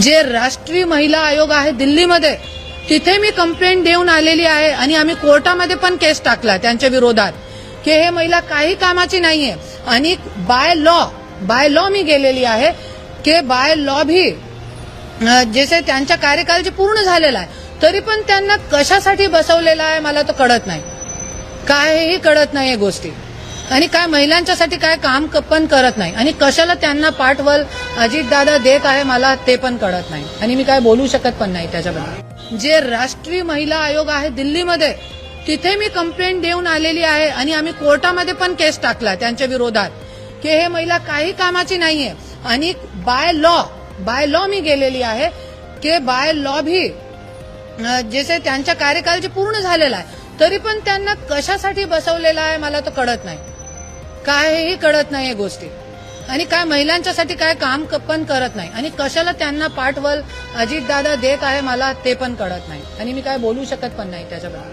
जे राष्ट्रीय महिला आयोग आहे दिल्लीमध्ये तिथे मी कंप्लेंट देऊन आलेली आहे आणि आम्ही कोर्टामध्ये पण केस टाकला त्यांच्या विरोधात की हे महिला काही कामाची नाहीये. आणि बाय लॉ बाय लॉ मी गेलेली आहे की बाय लॉ भी जसे त्यांच्या कार्यकाल जे पूर्ण झालेला आहे तरी पण त्यांना कशासाठी बसवलेलं आहे मला तर कळत नाही. काहीही कळत नाही गोष्टी. आणि काय महिलांच्यासाठी काय काम पण करत नाही. आणि कशाला त्यांना पाठवल अजितदादा देत आहे मला ते पण कळत नाही. आणि मी काय बोलू शकत पण नाही त्याच्याबद्दल. जे राष्ट्रीय महिला आयोग आहे दिल्लीमध्ये तिथे मी कंप्लेंट देऊन आलेली आहे आणि आम्ही कोर्टामध्ये पण केस टाकला त्यांच्या विरोधात. की हे महिला काही कामाची नाहीये. आणि बाय लॉ बाय लॉ मी गेलेली आहे. की बाय लॉ भी जसे त्यांच्या कार्यकाल जे पूर्ण झालेला आहे तरी पण त्यांना कशासाठी बसवलेलं आहे मला तर कळत नाही. काहीही कळत नाही या गोष्टी. आणि काय महिलांच्यासाठी काय काम पण करत नाही. आणि कशाला त्यांना पाठवल अजितदादा देत आहे मला ते पण कळत नाही. आणि मी काय बोलू शकत पण नाही त्याच्याबद्दल.